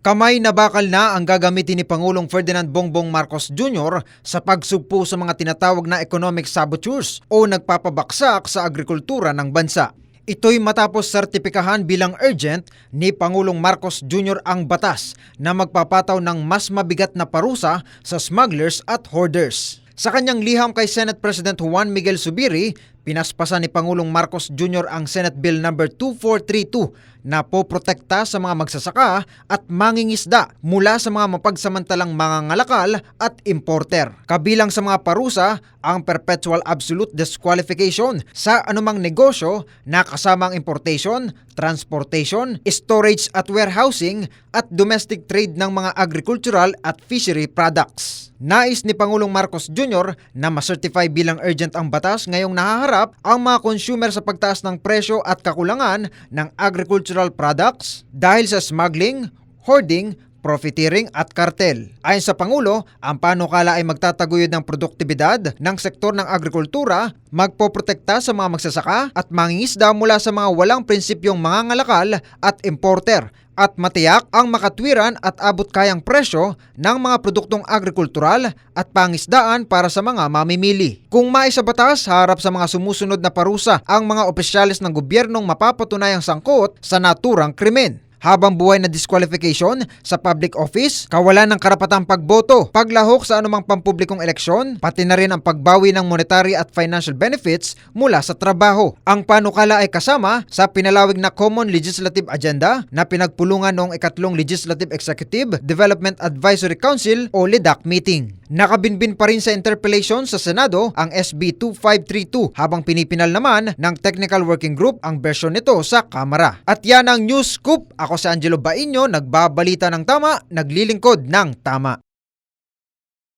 Kamay na bakal na ang gagamitin ni Pangulong Ferdinand Bongbong Marcos Jr. sa pagsugpo sa mga tinatawag na economic saboteurs o nagpapabaksak sa agrikultura ng bansa. Ito'y matapos sertipikahan bilang urgent ni Pangulong Marcos Jr. ang batas na magpapataw ng mas mabigat na parusa sa smugglers at hoarders. Sa kanyang liham kay Senate President Juan Miguel Subiri, pinaspasan ni Pangulong Marcos Jr. ang Senate Bill No. 2432 na poprotekta sa mga magsasaka at mangingisda mula sa mga mapagsamantalang mga ngalakal at importer. Kabilang sa mga parusa ang perpetual absolute disqualification sa anumang negosyo na kasama ang importation, transportation, storage at warehousing at domestic trade ng mga agricultural at fishery products. Nais ni Pangulong Marcos Jr. na ma-certify bilang urgent ang batas ngayong nahaharap ang mga consumer sa pagtaas ng presyo at kakulangan ng agricultural products dahil sa smuggling, hoarding, profiteering at kartel. Ayon sa Pangulo, ang panukala ay magtataguyod ng produktibidad ng sektor ng agrikultura, magpoprotekta sa mga magsasaka at mangingisda mula sa mga walang prinsipyong mga ngalakal at importer at matiyak ang makatwiran at abot kayang presyo ng mga produktong agrikultural at pangisdaan para sa mga mamimili. Kung maisa batas harap sa mga sumusunod na parusa ang mga opisyalis ng gobyernong mapapatunayang sangkot sa naturang krimen habang buhay na disqualification sa public office, kawalan ng karapatang pagboto, paglahok sa anumang pampublikong eleksyon, pati na rin ang pagbawi ng monetary at financial benefits mula sa trabaho. Ang panukala ay kasama sa pinalawig na Common Legislative Agenda na pinagpulungan noong ikatlong Legislative Executive Development Advisory Council o LEDAC meeting. Nakabinbin pa rin sa interpellation sa Senado ang SB 2532 habang pinipinal naman ng Technical Working Group ang bersyon nito sa Kamara. At yan ang News Scoop. Ako si Angelo Bainyo, nagbabalita ng tama, naglilingkod ng tama.